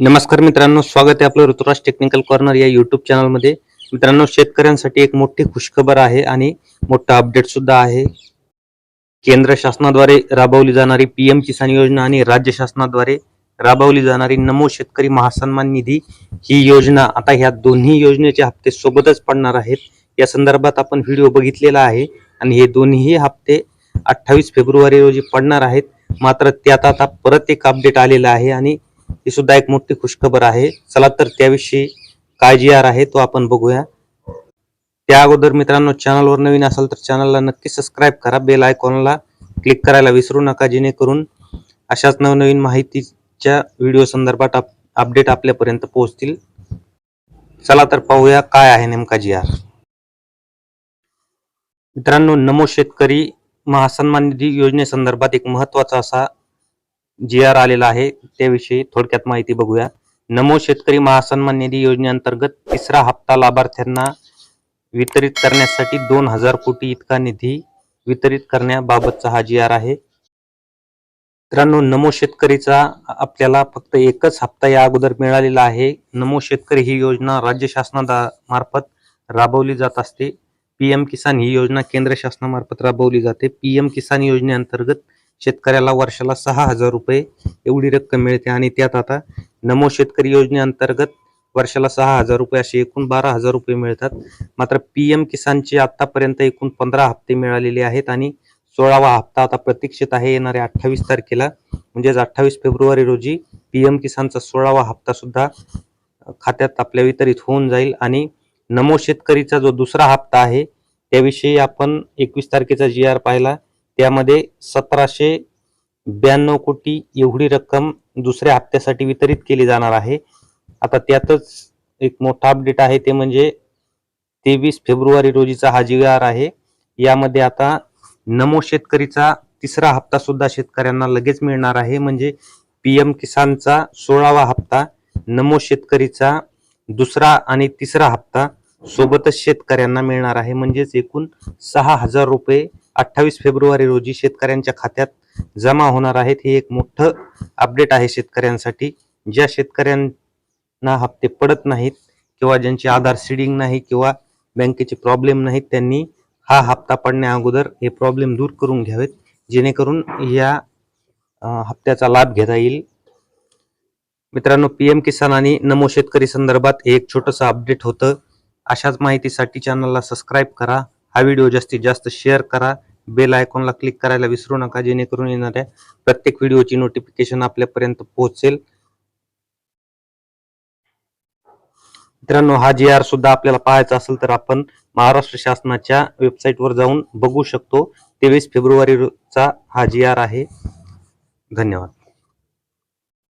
नमस्कार मित्रांनो स्वागत आहे आपलं ऋतुराज टेक्निकल कॉर्नर या युट्यूब चॅनलमध्ये मित्रांनो शेतकऱ्यांसाठी एक मोठी खुशखबर आहे आणि मोठा अपडेट सुद्धा आहे. केंद्र शासनाद्वारे राबवली जाणारी पीएम किसान योजना आणि राज्य शासनाद्वारे राबवली जाणारी नमो शेतकरी महासन्मान निधी ही योजना आता ह्या दोन्ही योजनेचे हप्ते सोबतच पडणार आहेत. या संदर्भात आपण व्हिडिओ बघितलेला आहे आणि हे दोन्ही हप्ते अठ्ठावीस फेब्रुवारी रोजी पडणार आहेत. मात्र त्यात आता परत एक अपडेट आलेला आहे आणि ही सुद्धा एक मोठी खुशखबर आहे. चला तर त्याविषयी काय जी आर आहे तो आपण बघूया. त्या अगोदर मित्रांनो चॅनलवर नवीन असाल तर चॅनलला नक्की सबस्क्राईब करा. बेल आयकॉनला क्लिक करायला विसरू नका जेणेकरून अशाच नवनवीन माहितीच्या व्हिडिओ संदर्भात अपडेट आपल्यापर्यंत पोहोचतील. चला तर पाहूया काय आहे नेमका जी आर. मित्रांनो नमो शेतकरी महासन्मान निधी योजनेसंदर्भात एक महत्त्वाचा असा जी आर आलेला आहे त्याविषयी थोडक्यात माहिती बघूया. नमो शेतकरी महासन्मान निधी योजनेअंतर्गत तिसरा हप्ता लाभार्थ्यांना वितरित करण्यासाठी दोन हजार कोटी इतका निधी वितरित करण्याबाबतचा हा जी आर आहे. मित्रांनो नमो शेतकरीचा आपल्याला फक्त एकच हप्ता या अगोदर मिळालेला आहे. नमो शेतकरी ही योजना राज्य शासनामार्फत राबवली जात असते. पीएम किसान ही योजना केंद्र शासनामार्फत राबवली जाते. पीएम किसान योजनेअंतर्गत शेतकऱ्याला वर्षाला सहा हजार रुपये एवढी रक्कम मिळते आणि त्यात आता नमो शेतकरी योजनेअंतर्गत वर्षाला सहा हजार रुपये असे एकूण बारा हजार रुपये मिळतात. मात्र पी एम किसानचे आतापर्यंत एकूण पंधरा हप्ते मिळालेले आहेत आणि सोळावा हप्ता आता प्रतीक्षित आहे. येणाऱ्या अठ्ठावीस तारखेला म्हणजेच अठ्ठावीस फेब्रुवारी रोजी पी एम किसानचा सोळावा हप्ता सुद्धा खात्यात आपल्या वितरित होऊन जाईल आणि नमो शेतकरीचा जो दुसरा हप्ता आहे त्याविषयी आपण एकवीस तारखेचा जी आर पाहिला त्यामध्ये सतराशे ब्याण्णव कोटी एवढी रक्कम दुसऱ्या हप्त्यासाठी वितरित केली जाणार आहे. आता त्यातच एक मोठा अपडेट आहे ते म्हणजे तेवीस फेब्रुवारी रोजीचा हा जी आर आहे. यामध्ये आता नमो शेतकरीचा तिसरा हप्ता सुद्धा शेतकऱ्यांना लगेच मिळणार आहे. म्हणजे पीएम किसानचा सोळावा हप्ता नमो शेतकरीचा दुसरा आणि तिसरा हप्ता सोबतच शेतकऱ्यांना मिळणार आहे. म्हणजेच एकूण सहा हजार रुपये अठ्ठावीस फेब्रुवारी रोजी शेतकऱ्यांच्या खात्यात जमा होणार आहेत हे एक मोठं अपडेट आहे शेतकऱ्यांसाठी. ज्या शेतकऱ्यांना हप्ते पडत नाहीत किंवा ज्यांची आधार सीडिंग नाही किंवा बँकेचे प्रॉब्लेम नाहीत त्यांनी हा हप्ता पडण्या अगोदर हे प्रॉब्लेम दूर करून घ्यावेत. जेणेकरून या हप्त्याचा लाभ घेता येईल. मित्रांनो पी एम किसान आणि नमो शेतकरी संदर्भात हे एक छोटंसं अपडेट होतं. अशाच माहितीसाठी चॅनलला सबस्क्राईब करा. हा व्हिडिओ जास्तीत जास्त शेअर करा. बेल आयकॉनला क्लिक करायला विसरू नका जेणेकरून येणाऱ्या प्रत्येक व्हिडिओची नोटिफिकेशन आपल्यापर्यंत पोहोचेल. मित्रांनो हा जी आर सुद्धा आपल्याला पाहायचा असेल तर आपण महाराष्ट्र शासनाच्या वेबसाईटवर जाऊन बघू शकतो. तेवीस फेब्रुवारीचा हा जी आर आहे. धन्यवाद.